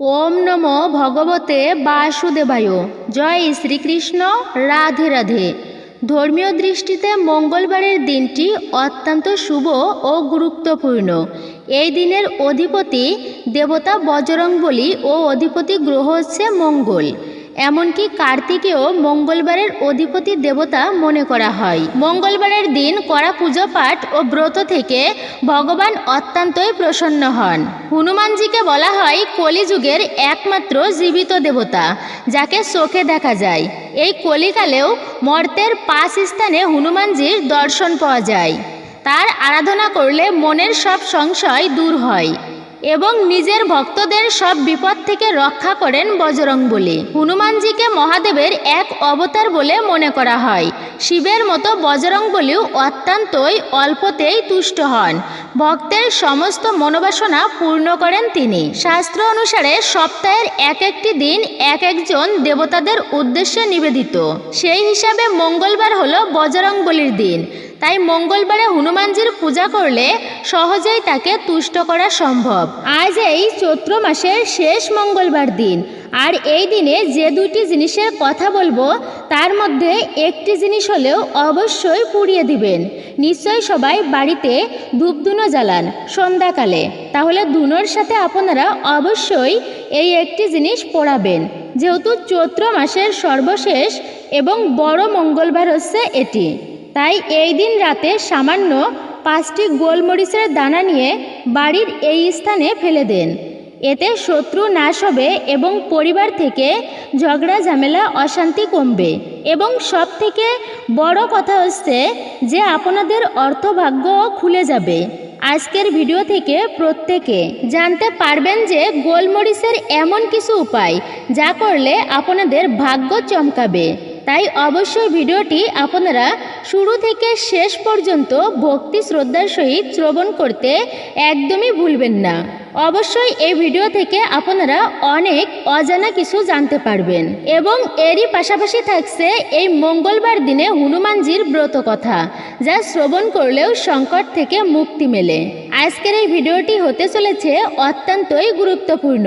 ওম নম ভগবতে বাসুদেবায়। জয় শ্রীকৃষ্ণ, রাধে রাধে। ধর্মীয় দৃষ্টিতে মঙ্গলবারের দিনটি অত্যন্ত শুভ ও গুরুত্বপূর্ণ। এই দিনের অধিপতি দেবতা বজরংবলী ও অধিপতি গ্রহ হচ্ছে মঙ্গল। এমনকি কার্তিকেও মঙ্গলবারের অধিপতি দেবতা মনে করা হয়। মঙ্গলবারের দিন করা পুজো পাঠ ও ব্রত থেকে ভগবান অত্যন্তই প্রসন্ন হন। হনুমানজিকে বলা হয় কলিযুগের একমাত্র জীবিত দেবতা, যাকে চোখে দেখা যায়। এই কলিকালেও মর্তের পাঁচ স্থানে হনুমানজির দর্শন পাওয়া যায়। তার আরাধনা করলে মনের সব সংশয় দূর হয়। এবং নিজের ভক্তদের সব বিপদ থেকে রক্ষা করেন বজরং বলি। হনুমানজিকে মহাদেবের এক অবতার বলে মনে করা হয়। শিবের মতো বজরং বলিও অত্যন্তই অল্পতেই তুষ্ট হন। ভক্তের সমস্ত মনোবাসনা পূর্ণ করেন তিনি। শাস্ত্র অনুসারে সপ্তাহের এক একটি দিন এক একজন দেবতাদের উদ্দেশ্যে নিবেদিত। সেই হিসাবে মঙ্গলবার হলো বজরং বলির দিন। তাই মঙ্গলবারে হনুমানজির পূজা করলে সহজেই তাকে তুষ্ট করা সম্ভব। আজ এই চৈত্র মাসের শেষ মঙ্গলবার দিন। আর এই দিনে যে দুটি জিনিসের কথা বলব, তার মধ্যে একটি জিনিস হলেও অবশ্যই পুড়িয়ে দিবেন। নিশ্চয়ই সবাই বাড়িতে ধূপধুনো জ্বালান সন্ধ্যাকালে। তাহলে ধুনোর সাথে আপনারা অবশ্যই এই একটি জিনিস পোড়াবেন। যেহেতু চৈত্র মাসের সর্বশেষ এবং বড় মঙ্গলবার হচ্ছে এটি। তাই এই দিন রাতে সামান্য পাঁচটি গোলমরিচের দানা নিয়ে বাড়ির এই স্থানে ফেলে দেন। এতে শত্রু নাশ হবে এবং পরিবার থেকে ঝগড়া, ঝামেলা, অশান্তি কমবে। এবং সব থেকে বড় কথা হচ্ছে যে আপনাদের অর্থভাগ্য খুলে যাবে। আজকের ভিডিও থেকে প্রত্যেকে জানতে পারবেন যে গোলমরিচের এমন কিছু উপায় যা করলে আপনাদের ভাগ্য চমকাবে। তাই অবশ্যই ভিডিওটি আপনারা শুরু থেকে শেষ পর্যন্ত ভক্তি শ্রদ্ধার সহিত শ্রবণ করতে একদমই ভুলবেন না। অবশ্যই এই ভিডিও থেকে আপনারা অনেক অজানা কিছু জানতে পারবেন এবং এরই পাশাপাশি থাকছে এই মঙ্গলবার দিনে হনুমানজির ব্রত কথা, যা শ্রবণ করলেও সংকট থেকে মুক্তি মেলে। আজকের এই ভিডিওটি হতে চলেছে অত্যন্তই গুরুত্বপূর্ণ,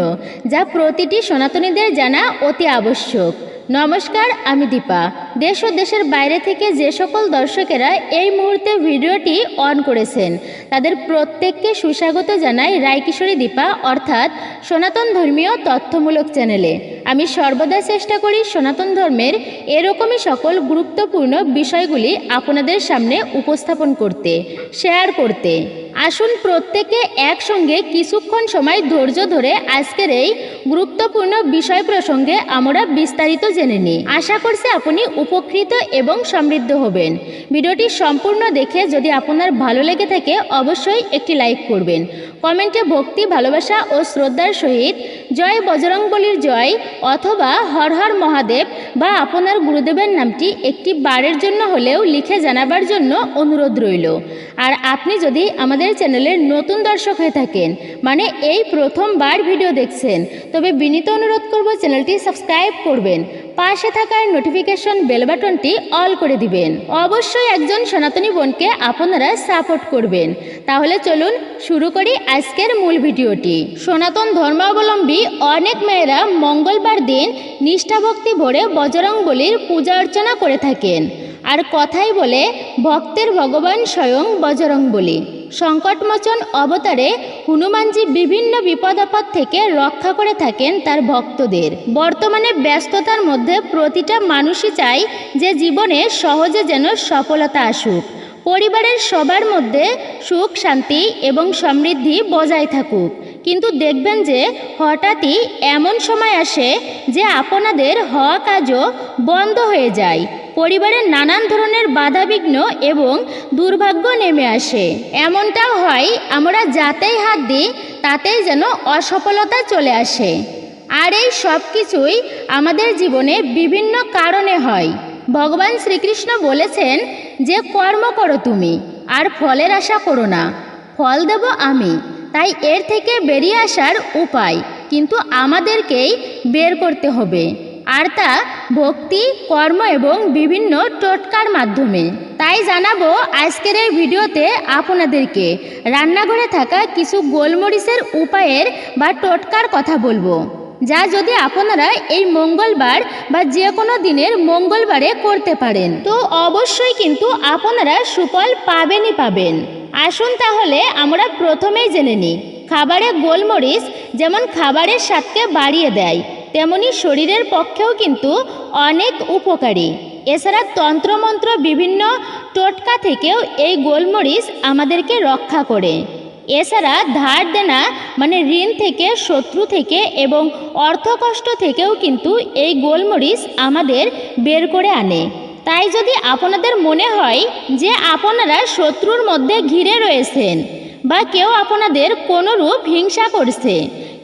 যা প্রতিটি সনাতনীদের জানা অতি আবশ্যক। নমস্কার, আমি দীপা। দেশ ও দেশের বাইরে থেকে যে সকল দর্শকেরা এই মুহূর্তে ভিডিওটি অন করেছেন, তাদের প্রত্যেককে সুস্বাগত জানাই রায়কিশোরী দীপা, অর্থাৎ সনাতন ধর্মীয় তথ্যমূলক চ্যানেলে। আমি সর্বদা চেষ্টা করি সনাতন ধর্মের এরকমই সকল গুরুত্বপূর্ণ বিষয়গুলি আপনাদের সামনে উপস্থাপন করতে শেয়ার করতে। আসুন প্রত্যেকে একসঙ্গে কিছুক্ষণ সময় ধৈর্য ধরে আজকের এই গুরুত্বপূর্ণ বিষয় প্রসঙ্গে আমরা বিস্তারিত জেনে নিই। আশা করছি আপনি উপকৃত এবং সমৃদ্ধ হবেন। ভিডিওটি সম্পূর্ণ দেখে যদি আপনার ভালো লেগে থাকে, অবশ্যই একটি লাইক করবেন। কমেন্টে ভক্তি, ভালোবাসা ও শ্রদ্ধার সহিত জয় বজরংবলির জয় অথবা হর হর মহাদেব বা আপনার গুরুদেবের নামটি একটি বারের জন্য হলেও লিখে জানাবার জন্য অনুরোধ রইল। আর আপনি যদি আমাদের চ্যানেলের নতুন দর্শক হয়ে থাকেন মানে এই প্রথমবার ভিডিও দেখছেন, তবে বিনীত অনুরোধ করব চ্যানেলটি সাবস্ক্রাইব করবেন। পাশে থাকার নোটিফিকেশন বেল বাটনটি অল করে দিবেন। অবশ্যই একজন সনাতনী বোনকে আপনারা সাপোর্ট করবেন। তাহলে চলুন শুরু করি আজকের মূল ভিডিওটি। সনাতন ধর্মাবলম্বী অনেক মেয়েরা মঙ্গলবার দিন নিষ্ঠাভক্তি ভরে বজরং বলির পূজা অর্চনা করে থাকেন। আর কথাই বলে, ভক্তের ভগবান স্বয়ং বজরং বলি। সংকটমোচন অবতারে হনুমানজি বিভিন্ন বিপদ আপদ থেকে রক্ষা করে থাকেন তার ভক্তদের। বর্তমানে ব্যস্ততার মধ্যে প্রতিটা মানুষই চায় যে জীবনে সহজে যেন সফলতা আসুক। পরিবারের সবার মধ্যে সুখ, শান্তি এবং সমৃদ্ধি বজায় থাকুক। কিন্তু দেখবেন যে হঠাৎই এমন সময় আসে যে আপনাদের হওয়া কাজও বন্ধ হয়ে যায়। পরিবারের নানান ধরনের বাধাবিঘ্ন এবং দুর্ভাগ্য নেমে আসে। এমনটাও হয়, আমরা যাতেই হাত দিই, তাতেই যেন অসফলতা চলে আসে। আর এই সব কিছুই আমাদের জীবনে বিভিন্ন কারণে হয়। ভগবান শ্রীকৃষ্ণ বলেছেন যে, কর্ম করো তুমি, আর ফলের আশা করো না। ফল দেব আমি, তাই এর থেকে বেরিয়ে আসার উপায় কিন্তু আমাদেরকেই বের করতে হবে। আর তা ভক্তি, কর্ম এবং বিভিন্ন টোটকার মাধ্যমে। তাই জানাব আজকের এই ভিডিওতে আপনাদেরকে রান্নাঘরে থাকা কিছু গোলমরিচের উপায়ের বা টোটকার কথা বলব, যা যদি আপনারা এই মঙ্গলবার বা যে কোনো দিনের মঙ্গলবারে করতে পারেন। তো অবশ্যই কিন্তু আপনারা সুফল পাবেনই পাবেন। আসুন তাহলে আমরা প্রথমেই জেনে নিই, খাবারে গোলমরিচ যেমন খাবারের স্বাদকে বাড়িয়ে দেয় তেমনি শরীরের পক্ষেও কিন্তু অনেক উপকারী। এছাড়া তন্ত্রমন্ত্র বিভিন্ন টোটকা থেকেও এই গোলমরিচ আমাদেরকে রক্ষা করে। এছাড়া ধার দেনা মানে ঋণ থেকে, শত্রু থেকে এবং অর্থকষ্ট থেকেও কিন্তু এই গোলমরিচ আমাদের বের করে আনে। তাই যদি আপনাদের মনে হয় যে আপনারা শত্রুর মধ্যে ঘিরে রয়েছেন বা কেউ আপনাদের কোনোরূপ হিংসা করছে।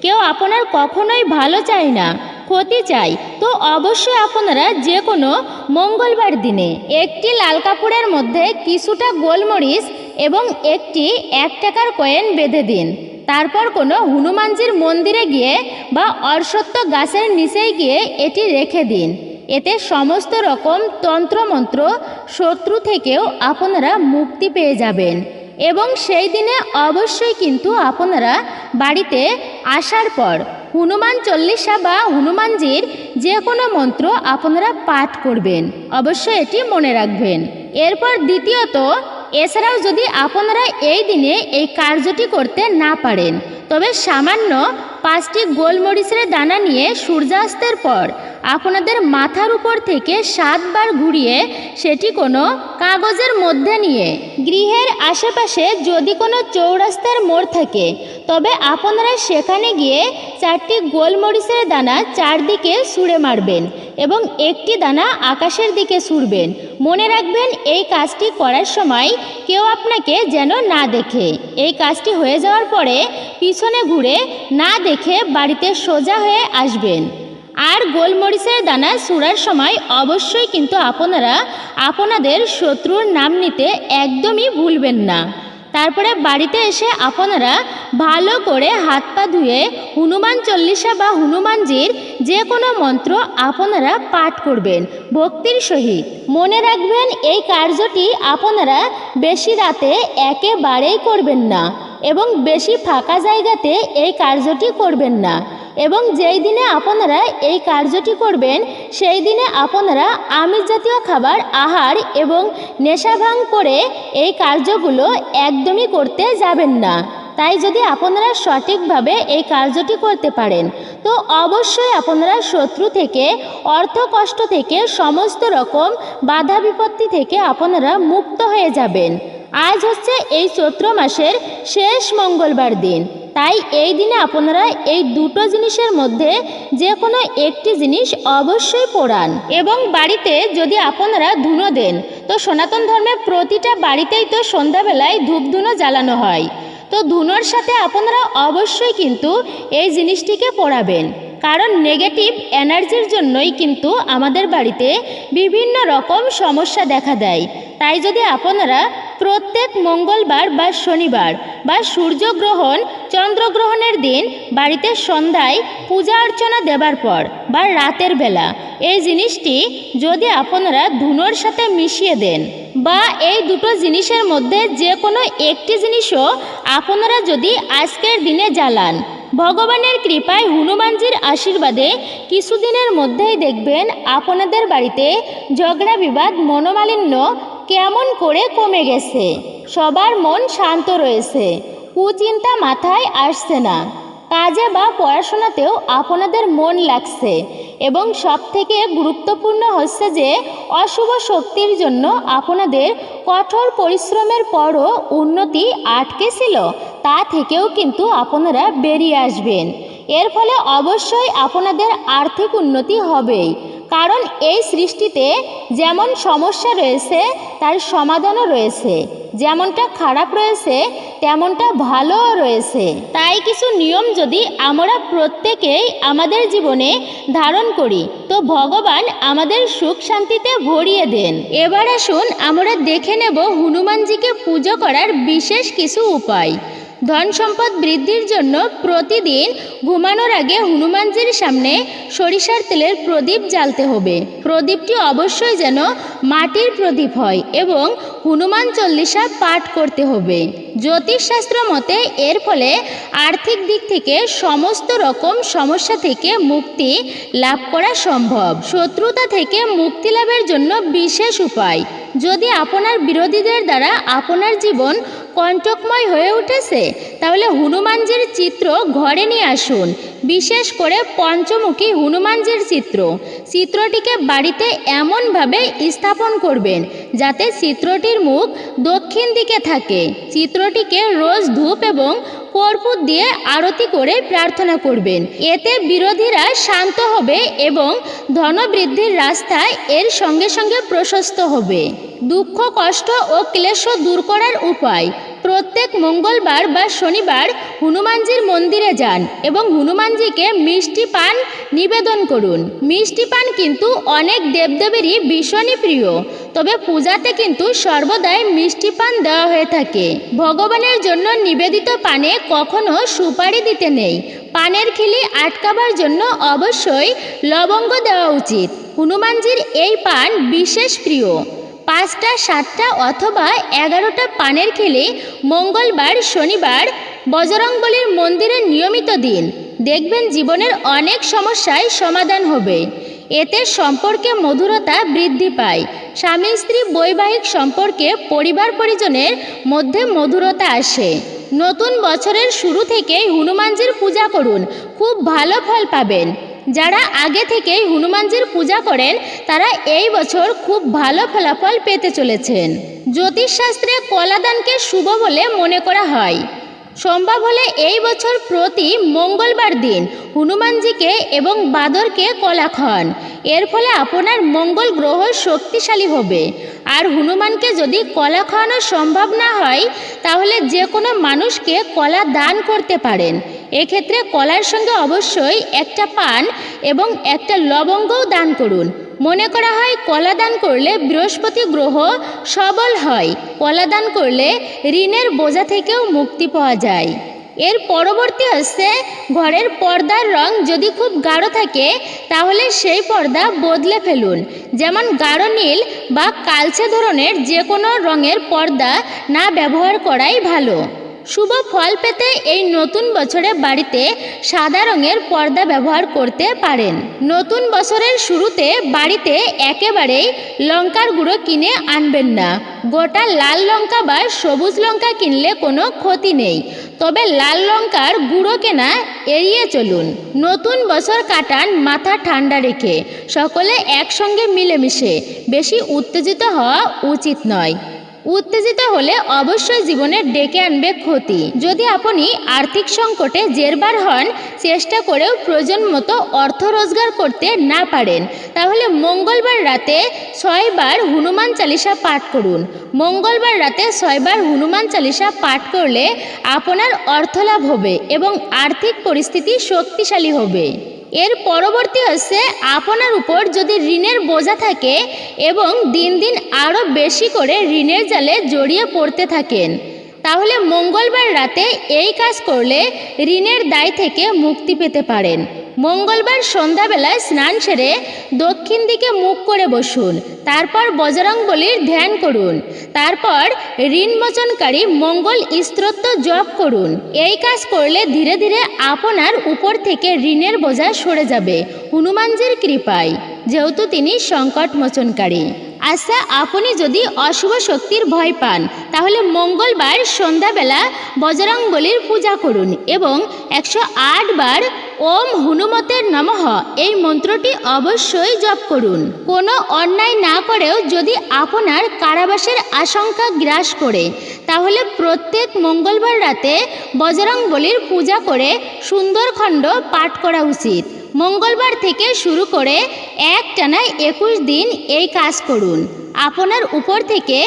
কেউ আপনার কখনোই ভালো চায় না, ক্ষতি চাই তো অবশ্যই আপনারা যে কোনো মঙ্গলবার দিনে একটি লাল কাপড়ের মধ্যে কিছুটা গোলমরিচ এবং একটি এক টাকার কয়েন বেঁধে দিন। তারপর কোনো হনুমানজির মন্দিরে গিয়ে বা অর্শত্ব গাছের নিচেই গিয়ে এটি রেখে দিন। এতে সমস্ত রকম তন্ত্রমন্ত্র শত্রু থেকেও আপনারা মুক্তি পেয়ে যাবেন। এবং সেই দিনে অবশ্যই কিন্তু আপনারা বাড়িতে আসার পর হনুমান চল্লিশা বা হনুমানজির যে কোনো মন্ত্র আপনারা পাঠ করবেন। অবশ্যই এটি মনে রাখবেন। এরপর দ্বিতীয়ত, এছাড়াও যদি আপনারা এই দিনে এই কার্যটি করতে না পারেন তবে সামান্য পাঁচটি গোলমরিচের দানা নিয়ে সূর্যাস্তের পর আপনাদের মাথার উপর থেকে সাতবার ঘুরিয়ে সেটি কোনো কাগজের মধ্যে নিয়ে, গৃহের আশেপাশে যদি কোনো চৌরাস্তার মোড় থাকে, তবে আপনারা সেখানে গিয়ে চারটি গোলমরিচের দানা চারদিকে ছুঁড়ে মারবেন এবং একটি দানা আকাশের দিকে ছুঁড়বেন। মনে রাখবেন, এই কাজটি করার সময় কেউ আপনাকে যেন না দেখে। এই কাজটি হয়ে যাওয়ার পরে পিছনে ঘুরে না দেখে বাড়িতে সোজা হয়ে আসবেন। আর গোলমরিচের দানা ছুঁড়ার সময় অবশ্যই কিন্তু আপনারা আপনাদের শত্রুর নাম নিতে একদমই ভুলবেন না। তারপরে বাড়িতে এসে আপনারা ভালো করে হাত পা ধুয়ে হনুমান চল্লিশা বা হনুমানজির যে কোনো মন্ত্র আপনারা পাঠ করবেন, ভক্তির সহিত। মনে রাখবেন এই কার্যটি আপনারা বেশি রাতে একেবারেই করবেন না। এবং বেশি ফাঁকা জায়গাতে এই কার্যটি করবেন না। এবং যেই দিনে আপনারা এই কার্যটি করবেন, সেই দিনে আপনারা আমিষ জাতীয় খাবার, আহার এবং নেশাভাং করে এই কার্যগুলো একদমই করতে যাবেন না। তাই যদি আপনারা সঠিকভাবে এই কার্যটি করতে পারেন, তো অবশ্যই আপনারা শত্রু থেকে, অর্থ কষ্ট থেকে, সমস্ত রকম বাধা বিপত্তি থেকে আপনারা মুক্ত হয়ে যাবেন। আজ হচ্ছে এই চৈত্র মাসের শেষ মঙ্গলবার দিন। তাই এই দিনে আপনারা এই দুটো জিনিসের মধ্যে যে কোনো একটি জিনিস অবশ্যই পোড়ান। এবং বাড়িতে যদি আপনারা ধুনো দেন, তো সনাতন ধর্মে প্রতিটা বাড়িতেই তো সন্ধ্যাবেলায় ধূপ ধুনো জ্বালানো হয়। তো ধুনোর সাথে আপনারা অবশ্যই কিন্তু এই জিনিসটিকে পড়াবেন। কারণ নেগেটিভ এনার্জির জন্যই কিন্তু আমাদের বাড়িতে বিভিন্ন রকম সমস্যা দেখা দেয়। তাই যদি আপনারা প্রত্যেক মঙ্গলবার বা শনিবার বা সূর্যগ্রহণ, চন্দ্রগ্রহণের দিন বাড়িতে সন্ধ্যায় পূজা অর্চনা দেবার পর বা রাতের বেলা এই জিনিসটি যদি আপনারা ধুনোর সাথে মিশিয়ে দেন বা এই দুটো জিনিসের মধ্যে যে কোনো একটি জিনিসও আপনারা যদি আজকের দিনে জ্বালান ভগবানের কৃপায় হনুমানজির আশীর্বাদে কিছুদিনের মধ্যেই দেখবেন আপনাদের বাড়িতে ঝগড়া বিবাদ মনোমালিন্য কেমন করে কমে গেছে। সবার মন শান্ত রয়েছে। কুচিন্তা মাথায় আসছে না। কাজে বা পড়াশোনাতেও আপনাদের মন লাগছে এবং সবথেকে গুরুত্বপূর্ণ হচ্ছে যে অশুভ শক্তির জন্য আপনাদের কঠোর পরিশ্রমের পরও উন্নতি আটকে ছিল, তা থেকেও কিন্তু আপনারা বেরিয়ে আসবেন। এর ফলে অবশ্যই আপনাদের আর্থিক উন্নতি হবেই। কারণ এই সৃষ্টিতে যেমন সমস্যা রয়েছে, তার সমাধানও রয়েছে। যেমনটা খারাপ রয়েছে, তেমনটা ভালোও রয়েছে। তাই কিছু নিয়ম যদি আমরা প্রত্যেকেই আমাদের জীবনে ধারণ করি, তো ভগবান আমাদের সুখ শান্তিতে ভরিয়ে দেন। এবার আসুন আমরা দেখে নেব হনুমানজিকে পুজো করার বিশেষ কিছু উপায়। ধন সম্পদ বৃদ্ধির জন্য প্রতিদিন ঘুমানোর আগে হনুমানজির সামনে সরিষার তেলের প্রদীপ জ্বালতে হবে। প্রদীপটি অবশ্যই যেন মাটির প্রদীপ হয় এবং হনুমান চল্লিশা পাঠ করতে হবে। জ্যোতিষশাস্ত্র মতে এর ফলে আর্থিক দিক থেকে সমস্ত রকম সমস্যা থেকে মুক্তি লাভ করা সম্ভব। শত্রুতা থেকে মুক্তি লাভের জন্য বিশেষ উপায়। যদি আপনার বিরোধীদের দ্বারা আপনার জীবন কণ্টকময় হয়ে উঠেছে, তাহলে হনুমানজির চিত্র ঘরে নিয়ে আসুন। বিশেষ করে পঞ্চমুখী হনুমানজির চিত্র। চিত্রটিকে বাড়িতে এমনভাবে স্থাপন করবেন যাতে চিত্রটির মুখ দক্ষিণ দিকে থাকে। চিত্রটিকে রোজ ধূপ এবং কর্পূর দিয়ে আরতি করে প্রার্থনা করবেন। এতে বিরোধীরা শান্ত হবে এবং ধনবৃদ্ধির রাস্তা এর সঙ্গে সঙ্গে প্রশস্ত হবে। দুঃখ, কষ্ট ও ক্লেশ দূর করার উপায় প্রত্যেক মঙ্গলবার বা শনিবার হনুমানজির মন্দিরে যান এবং হনুমানজিকে মিষ্টি পান নিবেদন করুন। মিষ্টি পান কিন্তু অনেক দেবদেবেরই ভীষণই প্রিয়। তবে পূজাতে কিন্তু সর্বদাই মিষ্টি পান দেওয়া হয়ে থাকে। ভগবানের জন্য নিবেদিত পানে কখনো সুপারি দিতে নেই। পানের খিলি আটকাবার জন্য অবশ্যই লবঙ্গ দেওয়া উচিত। হনুমানজির এই পান বিশেষ প্রিয়। পাঁচটা, সাতটা অথবা এগারোটা পানের খেলে মঙ্গলবার, শনিবার বজরংবলীর মন্দিরের নিয়মিত দিন। দেখবেন জীবনের অনেক সমস্যায় সমাধান হবে। এতে সম্পর্কে মধুরতা বৃদ্ধি পায়। স্বামী, স্ত্রী বৈবাহিক সম্পর্কে পরিবার পরিজনের মধ্যে মধুরতা আসে। নতুন বছরের শুরু থেকেই হনুমানজির পূজা করুন। খুব ভালো ফল পাবেন। যারা আগে থেকেই হনুমানজির পূজা করেন, তারা এই বছর খুব ভালো ফলাফল পেতে চলেছেন। জ্যোতিষশাস্ত্রে কলাদানকে শুভ বলে মনে করা হয়। সম্ভব হলে এই বছর প্রতি মঙ্গলবার দিন হনুমানজিকে এবং বাদরকে কলা খান এর ফলে আপনার মঙ্গল গ্রহ শক্তিশালী হবে। আর হনুমানকে যদি কলা খাওয়ানো সম্ভব না হয়, তাহলে যে কোনো মানুষকে কলা দান করতে পারেন। এক্ষেত্রে কলার সঙ্গে অবশ্যই একটা পান এবং একটা লবঙ্গও দান করুন। মনে করা হয় কলা দান করলে বৃহস্পতি গ্রহ সবল হয়। কলা দান করলে ঋণের বোঝা থেকেও মুক্তি পাওয়া যায়। এর পরবর্তী হচ্ছে ঘরের পর্দার রং যদি খুব গাঢ় থাকে, তাহলে সেই পর্দা বদলে ফেলুন। যেমন গাঢ় নীল বা কালচে ধরনের যে কোনো রঙের পর্দা না ব্যবহার করাই ভালো। শুভ ফল পেতে এই নতুন বছরে বাড়িতে সাদা রঙের পর্দা ব্যবহার করতে পারেন। নতুন বছরের শুরুতে বাড়িতে একেবারেই লঙ্কার গুঁড়ো কিনে আনবেন না। গোটা লাল লঙ্কা বা সবুজ লঙ্কা কিনলে কোনো ক্ষতি নেই। তবে লাল লঙ্কার গুঁড়ো কেনা এড়িয়ে চলুন। নতুন বছর কাটান মাথা ঠান্ডা রেখে। সকলে একসঙ্গে মিলেমিশে। বেশি উত্তেজিত হওয়া উচিত নয়। উত্তেজিত হলে অবশ্যই জীবনে ডেকে আনবে ক্ষতি। যদি আপনি আর্থিক সংকটে জেরবার হন, চেষ্টা করেও প্রয়োজন মতো অর্থ রোজগার করতে না পারেন, তাহলে মঙ্গলবার রাতে ছয়বার হনুমান চালিসা পাঠ করুন। মঙ্গলবার রাতে ছয়বার হনুমান চালিসা পাঠ করলে আপনার অর্থলাভ হবে এবং আর্থিক পরিস্থিতি শক্তিশালী হবে। এর পরবর্তী হচ্ছে আপনার উপর যদি ঋণের বোঝা থাকে এবং দিন দিন আরও বেশি করে ঋণের জালে জড়িয়ে পড়তে থাকেন, তাহলে মঙ্গলবার রাতে এই কাজ করলে ঋণের দায় থেকে মুক্তি পেতে পারেন। মঙ্গলবার সন্ধ্যাবেলায় স্নান সেরে দক্ষিণ দিকে মুখ করে বসুন, তারপর বজরঙ্গলির ধ্যান করুন, তারপর ঋণমোচনকারী মঙ্গল স্তোত্র জপ করুন। এই কাজ করলে ধীরে ধীরে আপনার উপর থেকে ঋণের বোঝা সরে যাবে। হনুমানজির কৃপায়। যেহেতু তিনি সংকট মোচনকারী আচ্ছা আপনি যদি অশুভ শক্তির ভয় পান, তাহলে মঙ্গলবার সন্ধ্যাবেলা বজরং বলির পূজা করুন এবং একশো আট বার ওম হনুমতের নমঃ এই মন্ত্রটি অবশ্যই জপ করুন। কোনো অন্যায় না করেও যদি আপনার কারাবাসের আশঙ্কা গ্রাস করে, তাহলে প্রত্যেক মঙ্গলবার রাতে বজরং পূজা করে সুন্দরখণ্ড পাঠ করা উচিত। মঙ্গলবার থেকে শুরু করে এক টানায় একুশ দিন এই কাজ করুন। আপনার উপর থেকে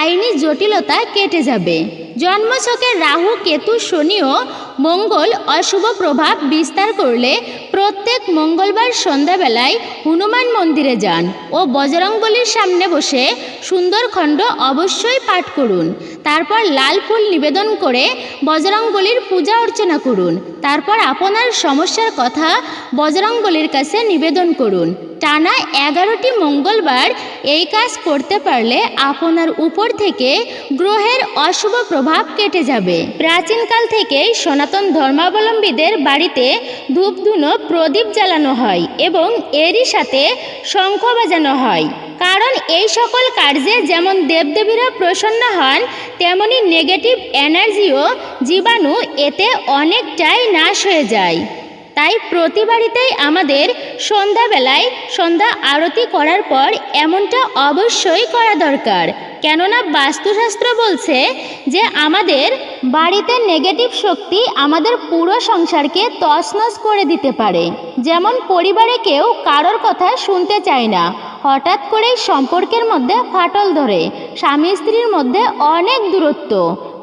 আইনি জটিলতা কেটে যাবে। জন্মছকে রাহু, কেতু শনি ও মঙ্গল, অশুভ প্রভাব বিস্তার করলে প্রত্যেক মঙ্গলবার সন্ধ্যাবেলায় হনুমান মন্দিরে যান ও বজরংবলির সামনে বসে সুন্দরখণ্ড অবশ্যই পাঠ করুন। তারপর লাল ফুল নিবেদন করে বজরংবলির পূজা অর্চনা করুন। তারপর আপনার সমস্যার কথা বজরংবলির কাছে নিবেদন করুন। টানা এগারোটি মঙ্গলবার এই কাজ করতে পারলে আপনার উপর থেকে গ্রহের অশুভ প্রভাব কেটে যাবে। প্রাচীনকাল থেকেই সনাতন ধর্মাবলম্বীদের বাড়িতে ধূপধুনো প্রদীপ জ্বালানো হয় এবং এরই সাথে শঙ্খ বাজানো হয়। কারণ এই সকল কার্যে যেমন দেবদেবীরা প্রসন্ন হন, তেমনি নেগেটিভ এনার্জিও জীবাণু এতে অনেকটাই নাশ হয়ে যায়। তাই প্রতি বাড়িতেই আমাদের সন্ধ্যাবেলায় সন্ধ্যা আরতি করার পর এমনটা অবশ্যই করা দরকার। কেননা বাস্তুশাস্ত্র বলছে যে আমাদের বাড়িতে নেগেটিভ শক্তি আমাদের পুরো সংসারকে তছনছ করে দিতে পারে। যেমন পরিবারে কেউ কারোর কথা শুনতে চায় না। হঠাৎ করেই সম্পর্কের মধ্যে ফাটল ধরে। স্বামী স্ত্রীর মধ্যে অনেক দূরত্ব।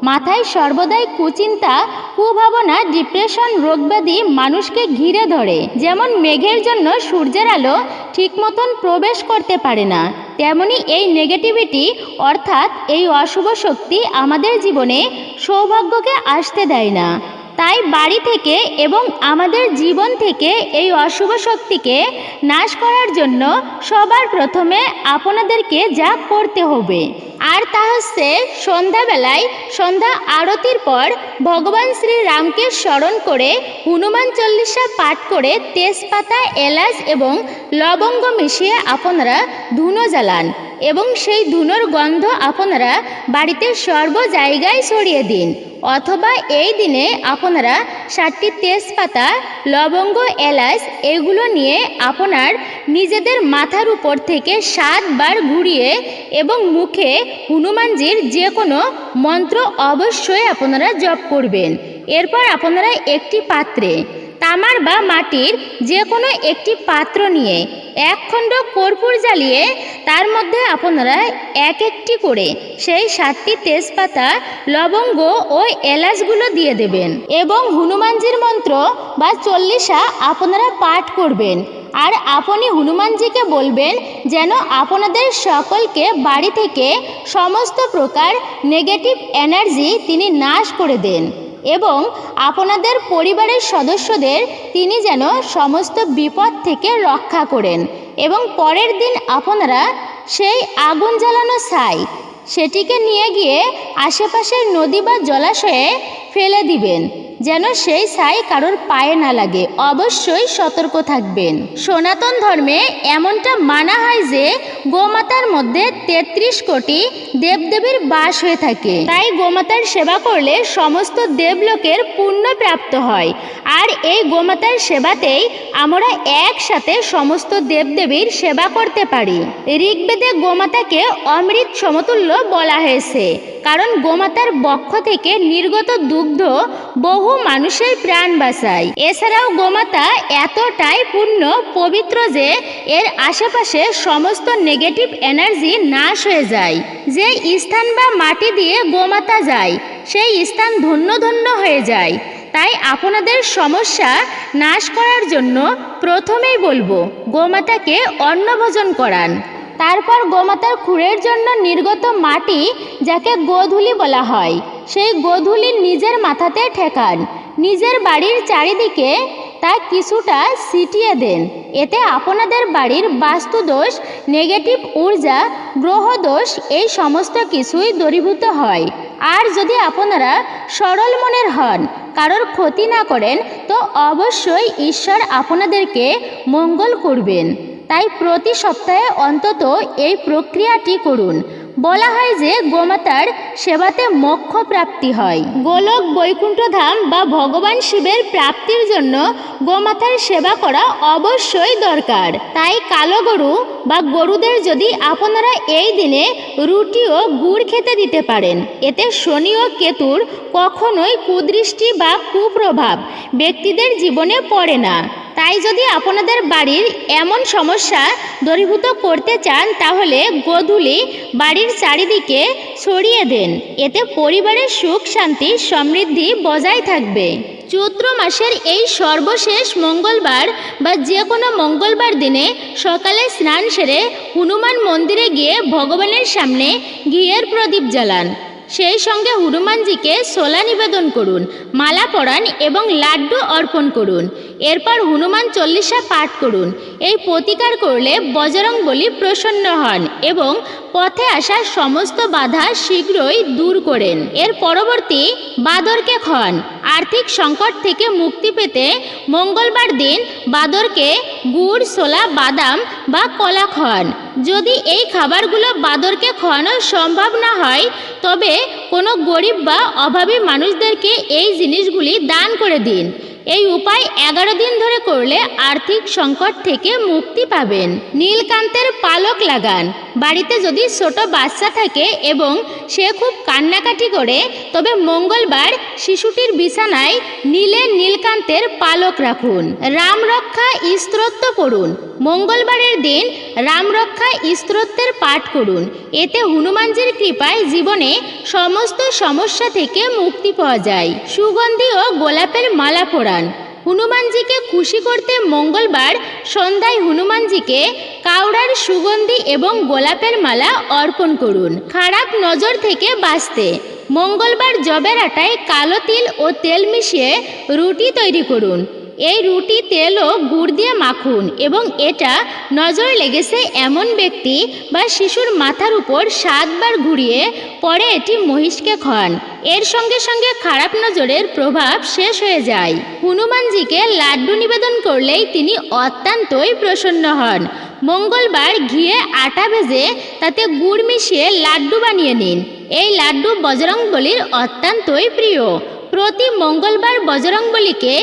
মাথায় সর্বদাই কুচিন্তা, কুভাবনা, ডিপ্রেশন, রোগব্যাধি মানুষকে ঘিরে ধরে। যেমন মেঘের জন্য সূর্যের আলো ঠিক মতন প্রবেশ করতে পারে না, তেমনি এই নেগেটিভিটি অর্থাৎ এই অশুভ শক্তি আমাদের জীবনে সৌভাগ্যকে আসতে দেয় না। তাই বাড়ি থেকে এবং আমাদের জীবন থেকে এই অশুভ শক্তিকে নাশ করার জন্য সবার প্রথমে আপনাদেরকে যা করতে হবে। আর তা হচ্ছে সন্ধ্যাবেলায় সন্ধ্যা আরতির পর ভগবান শ্রী রামকে স্মরণ করে হনুমান চল্লিশা পাঠ করে তেজপাতা, এলাচ এবং লবঙ্গ মিশিয়ে আপনারা ধুনো জ্বালান। এবং সেই ধুনোর গন্ধ আপনারা বাড়িতে সর্ব জায়গায় ছড়িয়ে দিন। অথবা এই দিনে আপনারা সাতটি তেজপাতা, লবঙ্গ, এলাচ এগুলো নিয়ে আপনার নিজেদের মাথার উপর থেকে সাতবার ঘুরিয়ে এবং মুখে হনুমানজির যে কোনো মন্ত্র অবশ্যই আপনারা জপ করবেন। এরপর আপনারা একটি পাত্রে তামার বা মাটির যে কোনো একটি পাত্র নিয়ে এক খণ্ড কর্পূর জ্বালিয়ে তার মধ্যে আপনারা এক একটি করে সেই সাতটি তেজপাতা, লবঙ্গ ও এলাচগুলো দিয়ে দেবেন এবং হনুমানজির মন্ত্র বা চল্লিশা আপনারা পাঠ করবেন। আর আপনি হনুমানজিকে বলবেন যেন আপনাদের সকলকে বাড়ি থেকে সমস্ত প্রকার নেগেটিভ এনার্জি তিনি নাশ করে দেন। এবং আপনাদের পরিবারের সদস্যদের তিনি যেন সমস্ত বিপদ থেকে রক্ষা করেন এবং পরের দিন আপনারা সেই আগুন জ্বালানো ছাই সেটিকে নিয়ে গিয়ে আশেপাশের নদী বা জলাশয়ে ফেলে দিবেন। যেন সেই ছাই কারোর পায়ে না লাগে, অবশ্যই সতর্ক থাকবেন। সনাতন ধর্মে এমনটা মানা হয় যে, গোমাতার মধ্যে তেত্রিশ কোটি দেবদেবীর বাস হয়ে থাকে। তাই গোমাতার সেবা করলে সমস্ত দেবলোকের পুণ্য প্রাপ্ত হয়। আর এই গোমাতার সেবাতেই আমরা একসাথে সমস্ত দেবদেবীর সেবা করতে পারি। ঋগ্বেদে গোমাতাকে অমৃত সমতুল্য বলা হয়েছে। কারণ গোমাতার বক্ষ থেকে নির্গত দুগ্ধ বহু মানুষের প্রাণ বাঁচায়। এছাড়াও গোমাতা এতটাই পূর্ণ, পবিত্র যে এর আশেপাশে সমস্ত নেগেটিভ এনার্জি নাশ হয়ে যায়। যে স্থান বা মাটি দিয়ে গোমাতা যায়, সেই স্থান ধন্য ধন্য হয়ে যায়। তাই আপনাদের সমস্যা নাশ করার জন্য প্রথমেই বলব, গোমাতাকে অন্নভোজন করান। তারপর গোমাতার খুঁড়ের জন্য নির্গত মাটি, যাকে গোধূলি বলা হয়, সেই গোধূলি নিজের মাথাতে ঠেকান। নিজের বাড়ির চারিদিকে তা কিছুটা ছিটিয়ে দেন। এতে আপনাদের বাড়ির বাস্তুদোষ, নেগেটিভ ঊর্জা, গ্রহদোষ, এই সমস্ত কিছুই দূরীভূত হয়। আর যদি আপনারা সরল মনের হন, কারোর ক্ষতি না করেন, তো অবশ্যই ঈশ্বর আপনাদেরকে মঙ্গল করবেন। তাই প্রতি সপ্তাহে অন্তত এই প্রক্রিয়াটি করুন। বলা হয় যে গোমাতার সেবাতে মোক্ষ প্রাপ্তি হয়। গোলক বৈকুণ্ঠধাম বা ভগবান শিবের প্রাপ্তির জন্য গোমাতার সেবা করা অবশ্যই দরকার। তাই কালো গরু বা গরুদের যদি আপনারা এই দিনে রুটি ও গুড় খেতে দিতে পারেন, এতে শনি ও কেতুর কখনোই কুদৃষ্টি বা কুপ্রভাব ব্যক্তিদের জীবনে পড়ে না। তাই যদি আপনাদের বাড়ির এমন সমস্যা দূরীভূত করতে চান, তাহলে গোধূলি বাড়ির চারিদিকে ছড়িয়ে দেন। এতে পরিবারের সুখ, শান্তি, সমৃদ্ধি বজায় থাকবে। চৈত্র মাসের এই সর্বশেষ মঙ্গলবার বা যে কোনো মঙ্গলবার দিনে সকালে স্নান সেরে হনুমান মন্দিরে গিয়ে ভগবানের সামনে ঘিয়ের প্রদীপ জ্বালান। সেই সঙ্গে হনুমানজিকে সোলা নিবেদন করুন, মালা পরান এবং লাড্ডু অর্পণ করুন। এরপর হনুমান চল্লিশা পাঠ করুন। এই প্রতিকার করলে বজরং বলি প্রসন্ন হন এবং পথে আসা সমস্ত বাধা শীঘ্রই দূর করেন। এর পরবর্তী বাদরকে খন আর্থিক সংকট থেকে মুক্তি পেতে মঙ্গলবার দিন বাদরকে গুড়, ছোলা, বাদাম বা কলা খন যদি এই খাবারগুলো বাদরকে খাওয়ানো সম্ভব না হয়, তবে কোনো গরিব বা অভাবী মানুষদেরকে এই জিনিসগুলি দান করে দিন। এই উপায় এগারো দিন ধরে করলে আর্থিক সংকট থেকে মুক্তি পাবেন। নীলকান্তের পালক লাগান। বাড়িতে যদি ছোট বাচ্চা থাকে এবং সে খুব কান্নাকাটি করে, তবে মঙ্গলবার শিশুটির বিছানায় নীলে নীলকান্তের পালক রাখুন। রাম রক্ষা স্তোত্র পড়ুন। মঙ্গলবারের দিন রাম রক্ষা স্তোত্রের পাঠ করুন। এতে হনুমানজির কৃপায় জীবনে সমস্ত সমস্যা থেকে মুক্তি পাওয়া যায়। সুগন্ধি ও গোলাপের মালা পরান হনুমানজিকে খুশি করতে মঙ্গলবার সন্ধ্যায় হনুমানজিকে কাউড়ার সুগন্ধি এবং গোলাপের মালা অর্পণ করুন। খারাপ নজর থেকে বাঁচতে। মঙ্গলবার জবের আটায় কালো তিল ও তেল মিশিয়ে রুটি তৈরি করুন। এই রুটি তেল ও গুড় দিয়ে মাখুন এবং এটা নজর লেগেছে এমন ব্যক্তি বা শিশুর মাথার উপর সাতবার ঘুরিয়ে পরে এটি মহিষকে খান। এর সঙ্গে সঙ্গে খারাপ নজরের প্রভাব শেষ হয়ে যায়। হনুমানজিকে লাড্ডু নিবেদন করলেই তিনি অত্যন্তই প্রসন্ন হন। মঙ্গলবার ঘিয়ে আটা ভেজে তাতে গুড় মিশিয়ে লাড্ডু বানিয়ে নিন। এই লাড্ডু বজরংবলির অত্যন্তই প্রিয়। প্রতি মঙ্গলবার বজরংবলীকে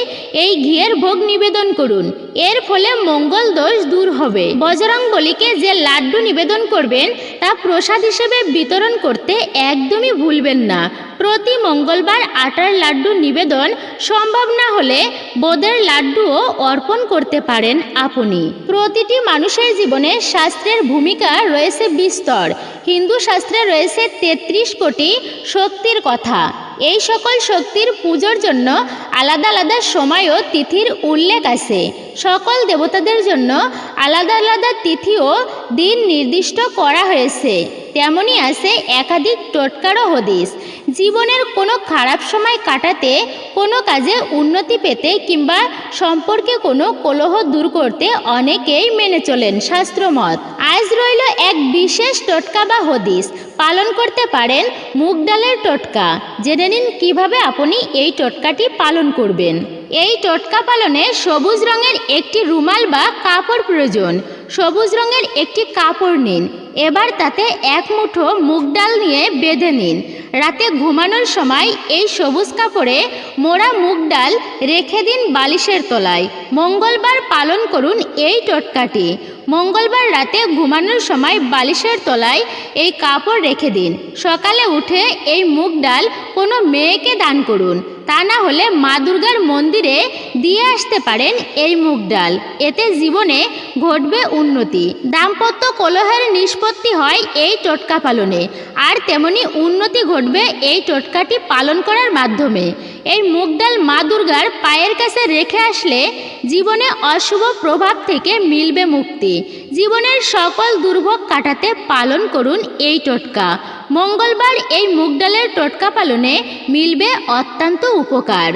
এই ঘিয়ের ভোগ নিবেদন করুন। এর ফলে মঙ্গল দোষ দূর হবে। বজরংবলীকে যে লাড্ডু নিবেদন করবেন, তা প্রসাদ হিসেবে বিতরণ করতে একদমই ভুলবেন না। প্রতি মঙ্গলবার আটার লাড্ডু নিবেদন সম্ভব না হলে বোদের লাড্ডুও অর্পণ করতে পারেন আপনি। প্রতিটি মানুষের জীবনে শাস্ত্রের ভূমিকা রয়েছে বিস্তর। হিন্দু শাস্ত্রে রয়েছে তেত্রিশ কোটি শক্তির কথা। এই সকল শক্তির পুজোর জন্য আলাদা আলাদা সময় ও তিথির উল্লেখ আছে। সকল দেবতাদের জন্য আলাদা আলাদা তিথি ও দিন নির্দিষ্ট করা হয়েছে। তেমনই আছে একাধিক টোটকারও হদিস। জীবনের কোনো খারাপ সময় কাটাতে, কোনো কাজে উন্নতি পেতে কিংবা সম্পর্কে কোনো কলহ দূর করতে অনেকেই মেনে চলেন শাস্ত্রমত। আজ রইল এক বিশেষ টোটকা বা হদিস। পালন করতে পারেন মুগ ডালের টোটকা। জেনে নিন কীভাবে আপনি এই টোটকাটি পালন করবেন। এই টোটকা পালনে সবুজ রঙের একটি রুমাল বা কাপড় প্রয়োজন। সবুজ রঙের একটি কাপড় নিন। এবার তাতে এক মুঠো মুগ ডাল নিয়ে বেঁধে নিন। রাতে ঘুমানোর সময় এই সবুজ কাপড়ে মোড়া মুগ ডাল রেখে দিন বালিশের তলায়। মঙ্গলবার পালন করুন এই টোটকাটি। মঙ্গলবার রাতে ঘুমানোর সময় বালিশের তলায় এই কাপড় রেখে দিন। সকালে উঠে এই মুগ ডাল কোনো মেয়েকে দান করুন। তা না হলে মা দুর্গার মন্দিরে দিয়ে আসতে পারেন এই মুগ ডাল। এতে জীবনে ঘটবে উন্নতি। দাম্পত্য কলহের নিষ্পত্তি হয় এই টোটকা পালনে। আর তেমনি উন্নতি ঘটবে এই টোটকাটি পালন করার মাধ্যমে। এই মুগ ডাল মা দুর্গার পায়ের কাছে রেখে আসলে জীবনে অশুভ প্রভাব থেকে মিলবে মুক্তি। জীবনের সকল দুর্ভোগ কাটাতে পালন করুন এই টোটকা। মঙ্গলবার এই মুগ ডালের টোটকা পালনে মিলবে অত্যন্ত উপকার।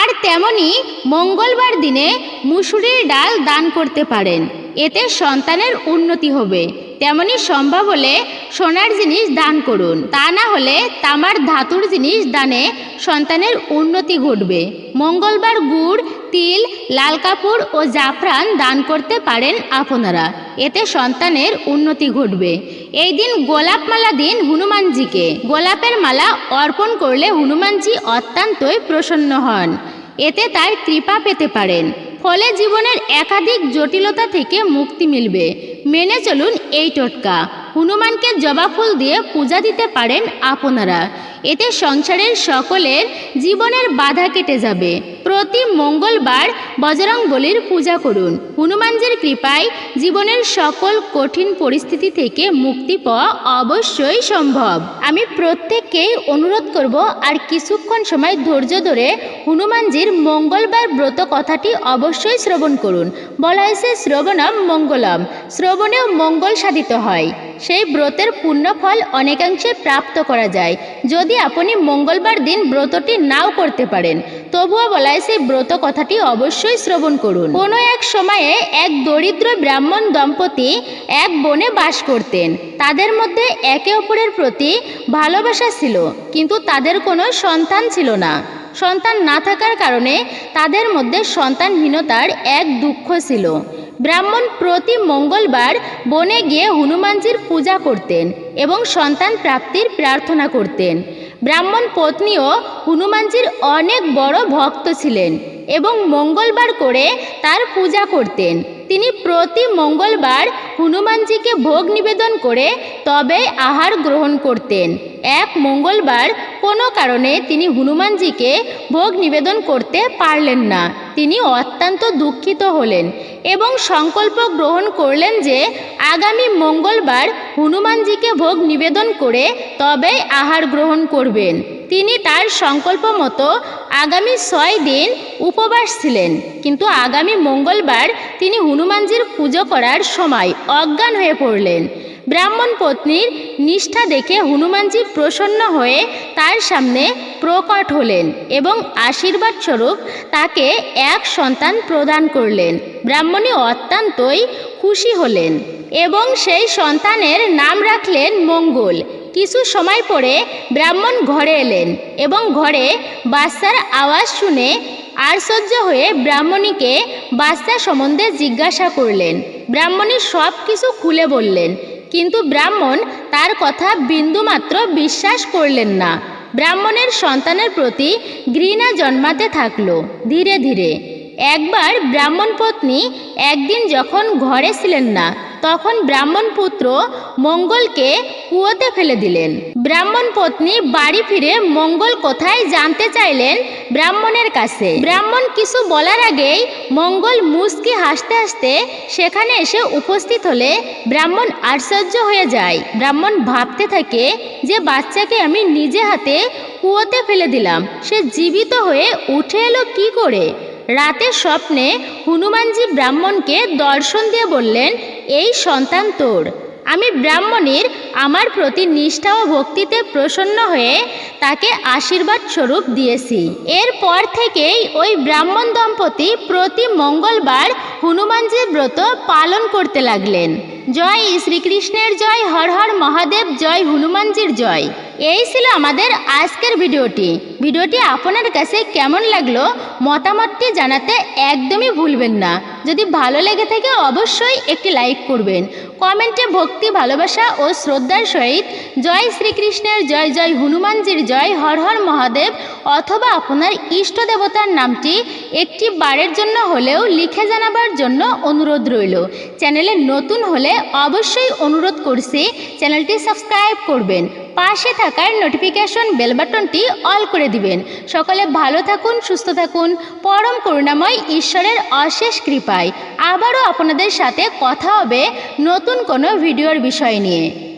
আর তেমনি মঙ্গলবার দিনে মুসুরির ডাল দান করতে পারেন, এতে সন্তানের উন্নতি হবে। তেমনি সম্ভব হলে সোনার জিনিস দান করুন, তা না হলে তামার ধাতুর জিনিস দানে সন্তানের উন্নতি ঘটবে। মঙ্গলবার গুড় তিল, লাল কাপড় ও জাফরান দান করতে পারেন আপনারা। এতে সন্তানের উন্নতি ঘটবে। এই দিন গোলাপ মালা দিন হনুমানজিকে। গোলাপের মালা অর্পণ করলে হনুমানজি অত্যন্তই প্রসন্ন হন। এতে তার কৃপা পেতে পারেন। ফলে জীবনের একাধিক জটিলতা থেকে মুক্তি মিলবে। মেনে চলুন এই টোটকা। হনুমানকে জবা ফুল দিয়ে পূজা দিতে পারেন আপনারা। এতে সংসারের সকলের জীবনের বাধা কেটে যাবে। প্রতি মঙ্গলবার বজরং বলির পূজা করুন। হনুমানজির কৃপায় জীবনের সকল কঠিন পরিস্থিতি থেকে মুক্তি পাওয়া অবশ্যই সম্ভব। আমি প্রত্যেককেই অনুরোধ করব আর কিছুক্ষণ সময় ধৈর্য ধরে হনুমানজির মঙ্গলবার ব্রত কথাটি অবশ্যই শ্রবণ করুন। বলা হয়েছে, শ্রবণম মঙ্গলম। শ্রবণেও মঙ্গল সাধিত হয়। সেই ব্রতের পুণ্যফল অনেকাংশে প্রাপ্ত করা যায়। যদি আপনি মঙ্গলবার দিন ব্রতটি নাও করতে পারেন, তবুও বলা হয় সেই ব্রত কথাটি অবশ্যই শ্রবণ করুন। কোনো এক সময়ে এক দরিদ্র ব্রাহ্মণ দম্পতি এক বনে বাস করতেন। তাদের মধ্যে একে অপরের প্রতি ভালোবাসা ছিল, কিন্তু তাদের কোনো সন্তান ছিল না। সন্তান না থাকার কারণে তাদের মধ্যে সন্তানহীনতার এক দুঃখ ছিল। ব্রাহ্মণ প্রতি মঙ্গলবার বনে গিয়ে হনুমানজির পূজা করতেন এবং সন্তান প্রাপ্তির প্রার্থনা করতেন। ব্রাহ্মণ পত্নীও হনুমানজির অনেক বড় ভক্ত ছিলেন এবং মঙ্গলবার করে তার পূজা করতেন। তিনি প্রতি মঙ্গলবার হনুমানজিকে ভোগ নিবেদন করে তবে আহার গ্রহণ করতেন। এক মঙ্গলবার কোনো কারণে তিনি হনুমানজিকে ভোগ নিবেদন করতে পারলেন না। তিনি অত্যন্ত দুঃখিত হলেন এবং সংকল্প গ্রহণ করলেন যে আগামী মঙ্গলবার হনুমানজিকে ভোগ নিবেদন করে তবেই আহার গ্রহণ করবেন। তিনি তার সংকল্প মতো আগামী ছয় দিন উপবাস ছিলেন। কিন্তু আগামী মঙ্গলবার তিনি হনুমানজির পুজো করার সময় অজ্ঞান হয়ে পড়লেন। ব্রাহ্মণ পত্নীর নিষ্ঠা দেখে হনুমানজি প্রসন্ন হয়ে তার সামনে প্রকট হলেন এবং আশীর্বাদ স্বরূপ তাকে এক সন্তান প্রদান করলেন। ব্রাহ্মণী অত্যন্তই খুশি হলেন এবং সেই সন্তানের নাম রাখলেন মঙ্গল। কিছু সময় পরে ব্রাহ্মণ ঘরে এলেন এবং ঘরে বাচ্চার আওয়াজ শুনে আশ্চর্য হয়ে ব্রাহ্মণীকে বাচ্চা সম্বন্ধে জিজ্ঞাসা করলেন। ব্রাহ্মণী সব কিছু খুলে বললেন, কিন্তু ব্রাহ্মণ তার কথা বিন্দুমাত্র বিশ্বাস করলেন না। ব্রাহ্মণের সন্তানের প্রতি ঘৃণা জন্মাতে থাকল ধীরে ধীরে। একবার ব্রাহ্মণ পত্নী একদিন যখন ঘরে ছিলেন না তখন ব্রাহ্মণ পুত্র মঙ্গলকে কুয়োতে ফেলে দিলেন। ব্রাহ্মণ পত্নী বাড়ি ফিরে মঙ্গল কোথায় জানতে চাইলেন ব্রাহ্মণের কাছে। ব্রাহ্মণ কিছু বলার আগেই মঙ্গল মুসকি হাসতে হাসতে সেখানে এসে উপস্থিত হলে ব্রাহ্মণ আশ্চর্য হয়ে যায়। ব্রাহ্মণ ভাবতে থাকে যে বাচ্চাকে আমি নিজে হাতে কুয়োতে ফেলে দিলাম। সে জীবিত হয়ে উঠে এলো কি করে? রাতে স্বপ্নে হনুমানজি ব্রাহ্মণকে দর্শন দিয়ে বললেন, এই সন্তান তোর। আমি ব্রাহ্মণীর আমার প্রতি নিষ্ঠা ও ভক্তিতে প্রসন্ন হয়ে তাকে আশীর্বাদ স্বরূপ দিয়েছি। এরপর থেকেই ওই ব্রাহ্মণ দম্পতি প্রতি মঙ্গলবার হনুমানজির ব্রত পালন করতে লাগলেন। জয় শ্রীকৃষ্ণের জয়, হর হর মহাদেব, জয় হনুমানজির জয়। এই ছিল আমাদের আজকের ভিডিওটি। ভিডিওটি আপনার কাছে কেমন লাগল মতামতটি জানাতে একদমই ভুলবেন না। যদি ভালো লেগে থাকে অবশ্যই একটি লাইক করবেন। কমেন্টে ভক্তি, ভালোবাসা ও শ্রদ্ধার সহিত জয় শ্রীকৃষ্ণের জয় জয় হনুমানজির জয়, হর হর মহাদেব অথবা আপনার ইষ্ট দেবতার নামটি একটি বারের জন্য হলেও লিখে জানাবার জন্য অনুরোধ রইল। চ্যানেলে নতুন হলে অবশ্যই অনুরোধ করছি চ্যানেলটি সাবস্ক্রাইব করবেন। পাশে থাকার নোটিফিকেশন বেল বাটনটি অল করে দিবেন। সকলে ভালো থাকুন, সুস্থ থাকুন। পরম করুণাময় ঈশ্বরের অশেষ কৃপায়। আবারও আপনাদের সাথে কথা হবে নতুন কোনো ভিডিওর বিষয় নিয়ে।